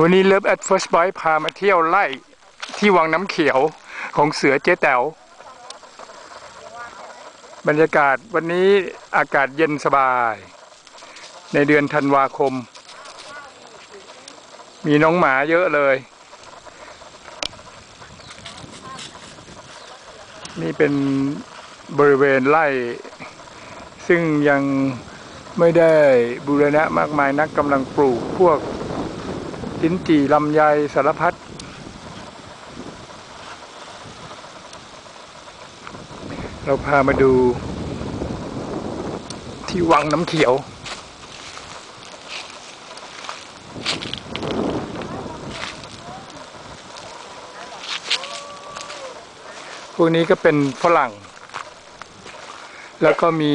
วันนี้เลิฟแอดเฟิร์สบอยพามาเที่ยวไล่ที่วังน้ำเขียวของเสือเจ๊แต๋วบรรยากาศวันนี้อากาศเย็นสบาย ในเดือนธันวาคม มีน้องหมาเยอะเลย นี่เป็นบริเวณไร่ซึ่งยังไม่ได้บูรณะมากมายนักกำลังปลูกพวก ลิ้นจี่ลำไยสารพัดเราพามาดู ที่วังน้ำเขียว พวกนี้ก็เป็นฝรั่ง แล้วก็มี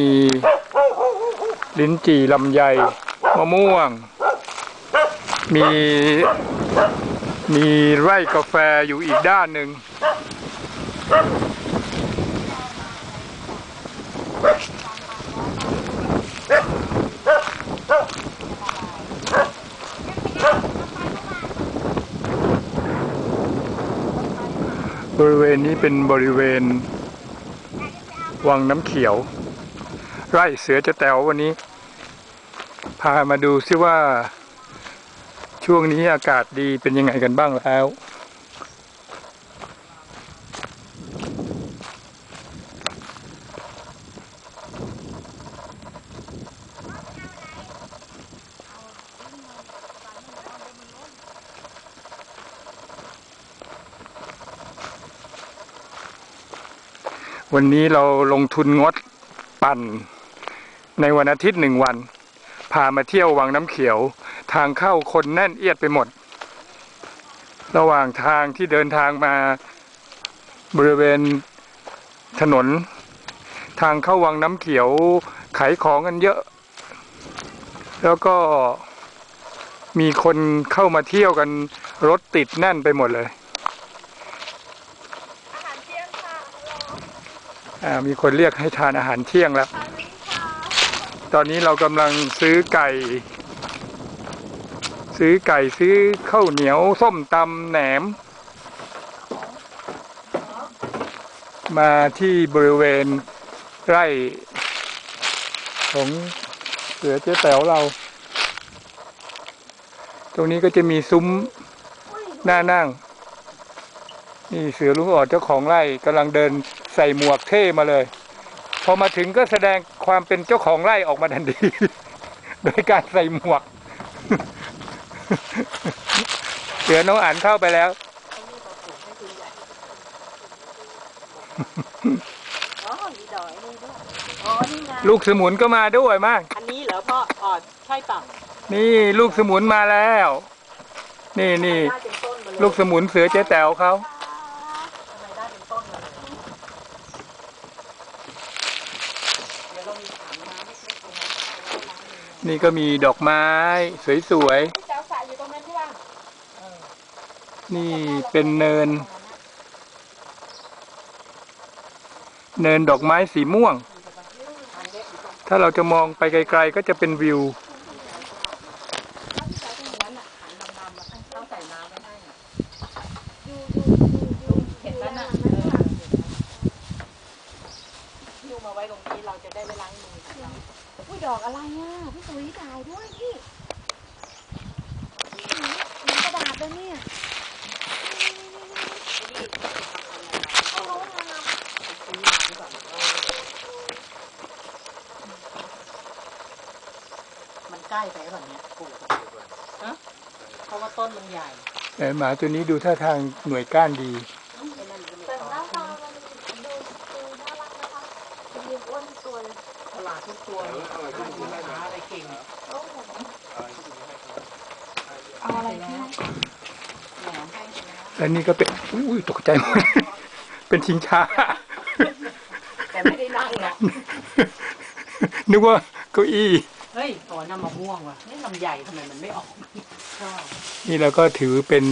ลิ้นจี่ลำไยมะม่วง มีมีไร่กาแฟอยู่อีกด้านหนึ่ง บริเวณนี้เป็นบริเวณ วังน้ำเขียว ไร่เสือจะแตววันนี้ พามาดูซิว่า ช่วงนี้อากาศดีเป็นยังไงกันบ้างแล้ว วันนี้เราลงทุนงดปั่น ในวันอาทิตย์หนึ่งวัน พามาเที่ยววังน้ำเขียว ทางเข้าคนแน่นเอียดไปหมด ระหว่างทางที่เดินทางมาบริเวณถนน ทางเข้าวังน้ำเขียวขายของกันเยอะ แล้วก็มีคนเข้ามาเที่ยวกันรถติดแน่นไปหมดเลยอ่ามีคนเรียกให้ทานอาหารเที่ยงแล้ว ตอนนี้เรากำลังซื้อไก่ ซื้อไก่ซื้อข้าวเหนียว ส้มตำแหนม มาที่บริเวณไร่ของเสือเจ๊แต๋วเรา ตรงนี้ก็จะมีซุ้มหน้านั่ง นี่เสือลุงออดเจ้าของไร่กำลังเดินใส่หมวกเท่มาเลย พอมาถึงก็แสดงความเป็นเจ้าของไร่ออกมาทันที โดยการใส่หมวก เสือน้องอ่านเข้าไปแล้วอ๋อมีดอยนี่ด้วยอ๋อนี่ไงลูกสมุนก็มาด้วยมาก อันนี้เหรอพ่ออ๋อใช่ป่ะนี่ลูกสมุนมาแล้ว นี่นี่ได้เป็นต้นมาเลยลูกสมุนเสือเจ๊แต๋วเขาทำไมได้เป็นต้นมาเลยเดี๋ยวเรามีถังน้ำเล็กๆตรงนั้นเอาไว้ล้างมือนี่ก็มีดอกไม้ สวยพี่แจ๋วใส่อยู่ตรงนั้นที่ว่าเออ ๆ นี่เป็นเนิน เนินดอกไม้สีม่วง ถ้าเราจะมองไปไกล ๆ ก็จะเป็นวิวพี่แจ๋วตรงนั้นอะถังดำๆอะต้องใส่น้ำไว้ให้อะเห็นแล้วน่ะเออหิ้วมาไว้ตรงนี้เราจะได้ไม่ล้างมืออุ้ยดอกอะไรอะพี่สุยถ่ายด้วยพี่หมือนกระดาษเลยเนี่ยเอาไว้ทำอะไร มันใก ล้ไปแบบเนี้ยปลูกฮะเพราะว่าต้นมันใหญ่ แต่หมาตัวนี้ดูท่าทางหน่วยก้านดีแต่หน้าตามันดูดูน่ารักนะคะมีอ้วนตัวเลยตลาดทุกตัวเลยหาอะไรเก่งโอ้โหเอาอะไรที่และนี่ก็เป็นอุ้ยตกใจหมดเป็นชิงช้า แต่ไม่ได้นั่งหรอกนึกว่าเก้าอี้ ฮ้ยตัวน้ำมะม่วงว่ะนี่ลำใหญ่ทำไมมันไม่ออกชอบนี่เราก็ถือเป็น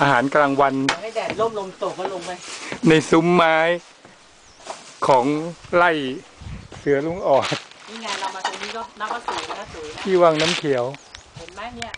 อาหารกลางวันให้แดดร่มลมตกก็ลงไปในซุ้มไม้ของไร่เสือลุงออดนี่ไงเรามาตรงนี้ก็นับว่าสวยนะสวยนะที่วังน้ำเขียว เห็นไหมเนี่ย